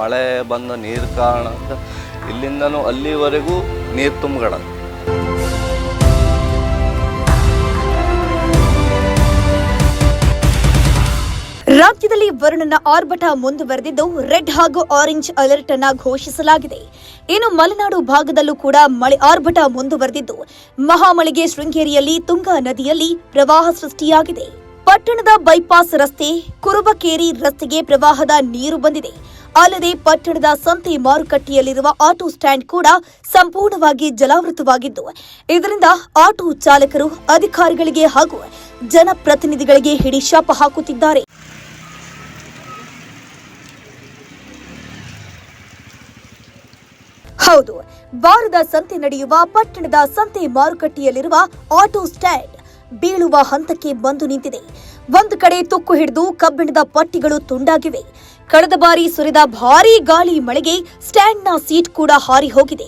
ಮಳೆ ಬಂದ ನೀರು ಕಾರಣ ಇಲ್ಲಿಂದನೂ ಅಲ್ಲಿವರೆಗೂ ನೀರು ತುಂಬಿಗಣ ರಾಜ್ಯದಲ್ಲಿ ವರುಣನ ಆರ್ಭಟ ಮುಂದುವರೆದಿದ್ದು ರೆಡ್ ಹಾಗೂ ಆರೆಂಜ್ ಅಲರ್ಟ್ ಅನ್ನ ಘೋಷಿಸಲಾಗಿದೆ. ಇನ್ನು ಮಲೆನಾಡು ಭಾಗದಲ್ಲೂ ಕೂಡ ಮಳೆ ಆರ್ಭಟ ಮುಂದುವರೆದಿದ್ದು ಮಹಾಮಳೆಗೆ ಶೃಂಗೇರಿಯಲ್ಲಿ ತುಂಗಾ ನದಿಯಲ್ಲಿ ಪ್ರವಾಹ ಸೃಷ್ಟಿಯಾಗಿದೆ. ಪಟ್ಟಣದ ಬೈಪಾಸ್ ರಸ್ತೆ ಕುರುಬಕೇರಿ ರಸ್ತೆಗೆ ಪ್ರವಾಹದ ನೀರು ಬಂದಿದೆ. ಅಲ್ಲದೆ ಪಟ್ಟಣದ ಸಂತೆ ಮಾರುಕಟ್ಟೆಯಲ್ಲಿರುವ ಆಟೋ ಸ್ಟ್ಯಾಂಡ್ ಕೂಡ ಸಂಪೂರ್ಣವಾಗಿ ಜಲಾವೃತವಾಗಿದ್ದು, ಇದರಿಂದ ಆಟೋ ಚಾಲಕರು, ಅಧಿಕಾರಿಗಳಿಗೆ ಹಾಗೂ ಜನಪ್ರತಿನಿಧಿಗಳಿಗೆ ಹಿಡಿಶಾಪ ಹಾಕುತ್ತಿದ್ದಾರೆ. ಹೌದು, ವಾರದ ಸಂತೆ ನಡೆಯುವ ಪಟ್ಟಣದ ಸಂತೆ ಮಾರುಕಟ್ಟೆಯಲ್ಲಿರುವ ಆಟೋ ಸ್ಟ್ಯಾಂಡ್ ಬೀಳುವ ಹಂತಕ್ಕೆ ಬಂದು ನಿಂತಿದೆ. ಒಂದು ಕಡೆ ತುಕ್ಕು ಹಿಡಿದು ಕಬ್ಬಿಣದ ಪಟ್ಟಿಗಳು ತುಂಡಾಗಿವೆ. ಕಳೆದ ಬಾರಿ ಸುರಿದ ಭಾರೀ ಗಾಳಿ ಮಳೆಗೆ ಸ್ಟ್ಯಾಂಡ್ನ ಸೀಟ್ ಕೂಡ ಹಾರಿ ಹೋಗಿದೆ.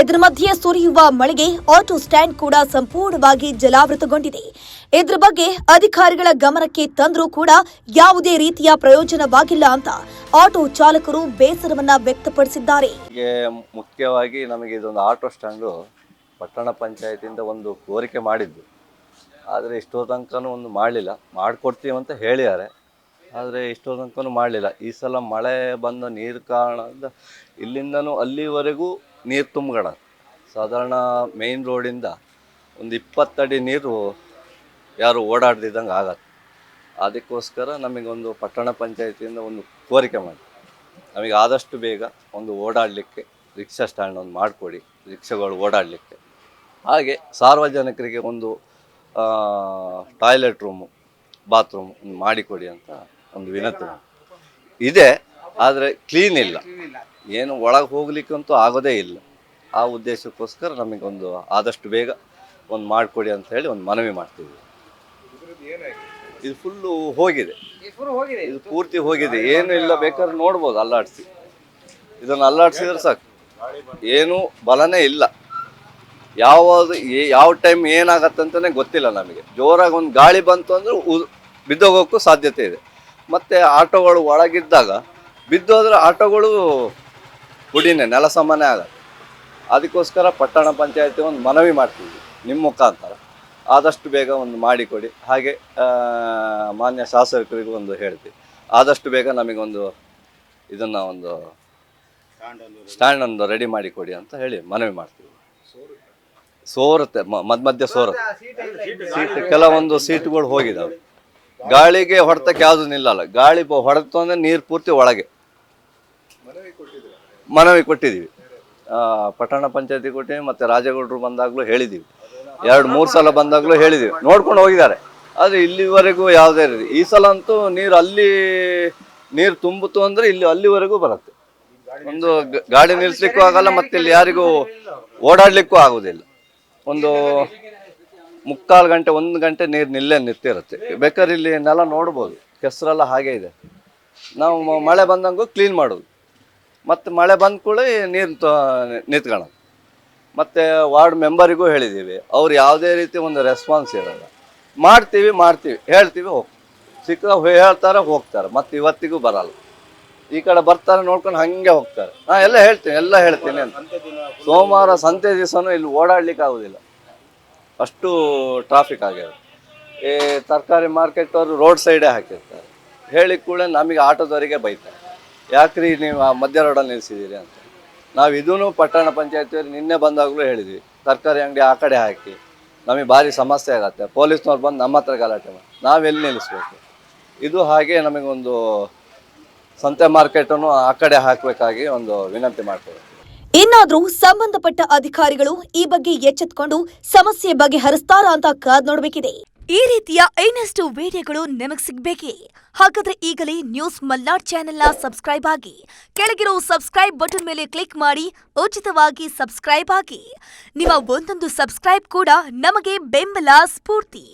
ಇದರ ಮಧ್ಯೆ ಸುರಿಯುವ ಮಳೆಗೆ ಆಟೋ ಸ್ಟ್ಯಾಂಡ್ ಕೂಡ ಸಂಪೂರ್ಣವಾಗಿ ಜಲಾವೃತಗೊಂಡಿದೆ. ಇದರ ಬಗ್ಗೆ ಅಧಿಕಾರಿಗಳ ಗಮನಕ್ಕೆ ತಂದರೂ ಕೂಡ ಯಾವುದೇ ರೀತಿಯ ಪ್ರಯೋಜನವಾಗಿಲ್ಲ ಅಂತ ಆಟೋ ಚಾಲಕರು ಬೇಸರವನ್ನ ವ್ಯಕ್ತಪಡಿಸಿದ್ದಾರೆ. ಮುಖ್ಯವಾಗಿ ನಮಗೆ ಇದೊಂದು ಆಟೋ ಸ್ಟ್ಯಾಂಡು ಪಟ್ಟಣ ಪಂಚಾಯತಿಯಿಂದ ಒಂದು ಕೋರಿಕೆ ಮಾಡಿದ್ದು. ಆದರೆ ಇಷ್ಟೋ ತನಕ ಒಂದು ಮಾಡಲಿಲ್ಲ. ಮಾಡಿಕೊಡ್ತೀವಿ ಅಂತ ಹೇಳಿದ್ದಾರೆ. ಆದರೆ ಇಷ್ಟೋ ತನಕನೂ ಮಾಡಲಿಲ್ಲ. ಈ ಸಲ ಮಳೆ ಬಂದ ನೀರು ಕಾರಣದಿಂದ ಇಲ್ಲಿಂದನೂ ಅಲ್ಲಿವರೆಗೂ ನೀರು ತುಂಬಗಡ ಸಾಧಾರಣ ಮೇಯ್ನ್ ರೋಡಿಂದ ಒಂದು ಇಪ್ಪತ್ತಡಿ ನೀರು ಯಾರು ಓಡಾಡ್ದಿದ್ದಂಗೆ ಆಗತ್ತೆ. ಅದಕ್ಕೋಸ್ಕರ ನಮಗೊಂದು ಪಟ್ಟಣ ಪಂಚಾಯತಿಯಿಂದ ಒಂದು ಕೋರಿಕೆ ಮಾಡಿ. ನಮಗೆ ಆದಷ್ಟು ಬೇಗ ಒಂದು ಓಡಾಡಲಿಕ್ಕೆ ರಿಕ್ಷಾ ಸ್ಟ್ಯಾಂಡ್ ಒಂದು ಮಾಡಿಕೊಡಿ. ರಿಕ್ಷಾಗಳು ಓಡಾಡಲಿಕ್ಕೆ. ಹಾಗೆ ಸಾರ್ವಜನಿಕರಿಗೆ ಒಂದು ಟಾಯ್ಲೆಟ್ ರೂಮು, ಬಾತ್ರೂಮ್ ಮಾಡಿಕೊಡಿ ಅಂತ ಒಂದು ವಿನಂತಿ ಇದೆ, ಆದರೆ ಕ್ಲೀನ್ ಇಲ್ಲ. ಏನು ಒಳಗೆ ಹೋಗ್ಲಿಕ್ಕಂತೂ ಆಗೋದೇ ಇಲ್ಲ. ಆ ಉದ್ದೇಶಕ್ಕೋಸ್ಕರ ನಮಗೊಂದು ಆದಷ್ಟು ಬೇಗ ಒಂದು ಮಾಡಿಕೊಡಿ ಅಂತ ಹೇಳಿ ಒಂದು ಮನವಿ ಮಾಡ್ತೀವಿ. ಇದು ಫುಲ್ಲು ಹೋಗಿದೆ. ಇದು ಪೂರ್ತಿ ಹೋಗಿದೆ. ಏನು ಇಲ್ಲ ಬೇಕಾದ್ರೆ ನೋಡ್ಬೋದು, ಅಲ್ಲಾಡಿಸಿ. ಇದನ್ನು ಅಲ್ಲಾಡಿಸಿದ್ರೆ ಸಾಕು. ಏನು ಬಲನೇ ಇಲ್ಲ. ಯಾವುದು ಏ- ಯಾವ ಟೈಮ್ ಏನಾಗತ್ತಂತಲೇ ಗೊತ್ತಿಲ್ಲ ನಮಗೆ. ಜೋರಾಗಿ ಒಂದು ಗಾಳಿ ಬಂತು ಅಂದ್ರೆ ಉ- ಬಿದ್ದೋಗೋಕ್ಕೂ ಸಾಧ್ಯತೆ ಇದೆ. ಮತ್ತು ಆಟೋಗಳು ಒಳಗಿದ್ದಾಗ ಬಿದ್ದೋದ್ರೆ ಆಟೋಗಳು ಗುಡಿನೇ ನೆಲ ಸಮಾನೇ ಆಗತ್ತೆ ಅದಕ್ಕೋಸ್ಕರ ಪಟ್ಟಣ ಪಂಚಾಯತಿ ಒಂದು ಮನವಿ ಮಾಡ್ತೀವಿ ನಿಮ್ಮ ಮುಖಾಂತರ. ಆದಷ್ಟು ಬೇಗ ಒಂದು ಮಾಡಿಕೊಡಿ. ಹಾಗೆ ಮಾನ್ಯ ಶಾಸಕರಿಗೂ ಒಂದು ಹೇಳ್ತೀವಿ. ಆದಷ್ಟು ಬೇಗ ನಮಗೊಂದು ಇದನ್ನು ಒಂದು ಸ್ಟ್ಯಾಂಡ್ ಒಂದು ರೆಡಿ ಮಾಡಿಕೊಡಿ ಅಂತ ಹೇಳಿ ಮನವಿ ಮಾಡ್ತೀವಿ. ಸೋರುತ್ತೆ ಮಧ್ಯ ಮಧ್ಯ ಸೋರುತ್ತೆ. ಸೀಟ್ ಕೆಲವೊಂದು ಸೀಟ್ಗಳು ಹೋಗಿದಾವೆ. ಗಾಳಿಗೆ ಹೊಡೆತಕ್ಕೆ ಯಾವುದು ನಿಲ್ಲಲ್ಲ. ಗಾಳಿ ಹೊಡೆತು ಅಂದ್ರೆ ನೀರು ಪೂರ್ತಿ ಒಳಗೆ. ಮನವಿ ಕೊಟ್ಟಿದ್ದೀವಿ. ಪಟ್ಟಣ ಪಂಚಾಯತಿ ಕೊಟ್ಟಿದ್ದೀವಿ ಮತ್ತೆ ರಾಜಗೌಡರು ಬಂದಾಗಲೂ ಹೇಳಿದ್ದೀವಿ. ಎರಡು, ಮೂರು ಸಲ ಬಂದಾಗಲೂ ಹೇಳಿದ್ದೀವಿ. ನೋಡ್ಕೊಂಡು ಹೋಗಿದ್ದಾರೆ. ಆದರೆ ಇಲ್ಲಿವರೆಗೂ ಯಾವುದೇ ರೀತಿ ಈ ಸಲ ಅಂತೂ ನೀರು ಅಲ್ಲಿ ನೀರು ತುಂಬಿತು ಅಂದರೆ ಇಲ್ಲಿ ಅಲ್ಲಿವರೆಗೂ ಬರುತ್ತೆ. ಒಂದು ಗಾಡಿ ನಿಲ್ಲಿಸ್ಲಿಕ್ಕೂ ಆಗಲ್ಲ ಮತ್ತೆ ಇಲ್ಲಿ ಯಾರಿಗೂ ಓಡಾಡಲಿಕ್ಕೂ ಆಗೋದಿಲ್ಲ. ಒಂದು ಮುಕ್ಕಾಲು ಗಂಟೆ, ಒಂದು ಗಂಟೆ ನೀರು ನಿಲ್ಲೇ ನಿಂತಿರುತ್ತೆ ಬೇಕಾದ್ರೆ ಇಲ್ಲಿ ನೆಲ ನೋಡ್ಬೋದು. ಕೆಸರೆಲ್ಲ ಹಾಗೆ ಇದೆ. ನಾವು ಮಳೆ ಬಂದಂಗೂ ಕ್ಲೀನ್ ಮಾಡೋದು. ಮತ್ತು ಮಳೆ ಬಂದ ಕೂಡ ನೀರು ನಿಂತ್ಕೊಳ್ಳೋದು ಮತ್ತು ವಾರ್ಡ್ ಮೆಂಬರಿಗೂ ಹೇಳಿದ್ದೀವಿ ಅವ್ರು ಯಾವುದೇ ರೀತಿ ಒಂದು ರೆಸ್ಪಾನ್ಸ್ ಇರೋಲ್ಲ. ಮಾಡ್ತೀವಿ ಮಾಡ್ತೀವಿ. ಹೇಳ್ತೀವಿ, ಹೋಗ್ ಸಿಕ್ಕ ಹೇಳ್ತಾರೆ, ಹೋಗ್ತಾರೆ. ಮತ್ತು ಇವತ್ತಿಗೂ ಬರಲ್ಲ. ಈ ಕಡೆ ಬರ್ತಾರೆ, ನೋಡ್ಕೊಂಡು ಹಾಗೆ ಹೋಗ್ತಾರೆ. ನಾ ಎಲ್ಲ ಹೇಳ್ತೀನಿ ಎಲ್ಲ ಹೇಳ್ತೀನಿ ಅಂತ. ಸೋಮವಾರ ಸಂತೆ ದಿವಸನೂ ಇಲ್ಲಿ ಓಡಾಡ್ಲಿಕ್ಕೆ ಆಗೋದಿಲ್ಲ ಅಷ್ಟು ಟ್ರಾಫಿಕ್ ಆಗ್ಯದ ಈ ತರಕಾರಿ ಮಾರ್ಕೆಟ್ ಅವರು ರೋಡ್ ಸೈಡೇ ಹಾಕಿರ್ತಾರೆ. ಹೇಳಿ ಕೂಡ ನಮಗೆ ಆಟೋದವರಿಗೆ ಬೈತಾರೆ. ಯಾಕ್ರಿ ನೀವು ಆ ಮಧ್ಯ ರೋಡಲ್ಲಿ ನಿಲ್ಲಿಸಿದ್ದೀರಿ ಅಂತ. ನಾವು ಇದೂ ಪಟ್ಟಣ ಪಂಚಾಯತಿಯವರು ನಿನ್ನೆ ಬಂದಾಗಲೂ ಹೇಳಿದ್ವಿ, ತರಕಾರಿ ಅಂಗಡಿ ಆ ಕಡೆ ಹಾಕಿ. ನಮಗೆ ಭಾರಿ ಸಮಸ್ಯೆ ಆಗುತ್ತೆ. ಪೊಲೀಸ್ನವ್ರು ಬಂದು ನಮ್ಮ ಹತ್ರ ಗಲಾಟೆ ಮಾಡಿ ನಾವೆಲ್ಲಿ ನಿಲ್ಲಿಸ್ಬೇಕು? ಇದು ಹಾಗೆ ನಮಗೊಂದು ಸಂತೆ ಮಾರ್ಕೆಟನ್ನು ಆ ಕಡೆ ಹಾಕಬೇಕಾಗಿ ಒಂದು ವಿನಂತಿ ಮಾಡ್ತೇವೆ. ಇನ್ನಾದ್ರೂ ಸಂಬಂಧಪಟ್ಟ ಅಧಿಕಾರಿಗಳು ಈ ಬಗ್ಗೆ ಎಚ್ಚೆತ್ತುಕೊಂಡು ಸಮಸ್ಯೆ ಬಗೆಹರಿಸ್ತಾರಾ ಅಂತ ಕಾದ್ ನೋಡಬೇಕಿದೆ. ಈ ರೀತಿಯ ಇನ್ನಷ್ಟು ವಿಡಿಯೋಗಳು ನಿಮಗೆ ಸಿಗ್ಬೇಕೇ? ಹಾಗಾದ್ರೆ ಈಗಲೇ ನ್ಯೂಸ್ ಮಲ್ನಾಡ್ ಚಾನೆಲ್ನ ಸಬ್ಸ್ಕ್ರೈಬ್ ಆಗಿ, ಕೆಳಗಿರೋ ಸಬ್ಸ್ಕ್ರೈಬ್ ಬಟನ್ ಮೇಲೆ ಕ್ಲಿಕ್ ಮಾಡಿ, ಉಚಿತವಾಗಿ ಸಬ್ಸ್ಕ್ರೈಬ್ ಆಗಿ. ನಿಮ್ಮ ಒಂದೊಂದು ಸಬ್ಸ್ಕ್ರೈಬ್ ಕೂಡ ನಮಗೆ ಬೆಂಬಲ ಸ್ಫೂರ್ತಿ.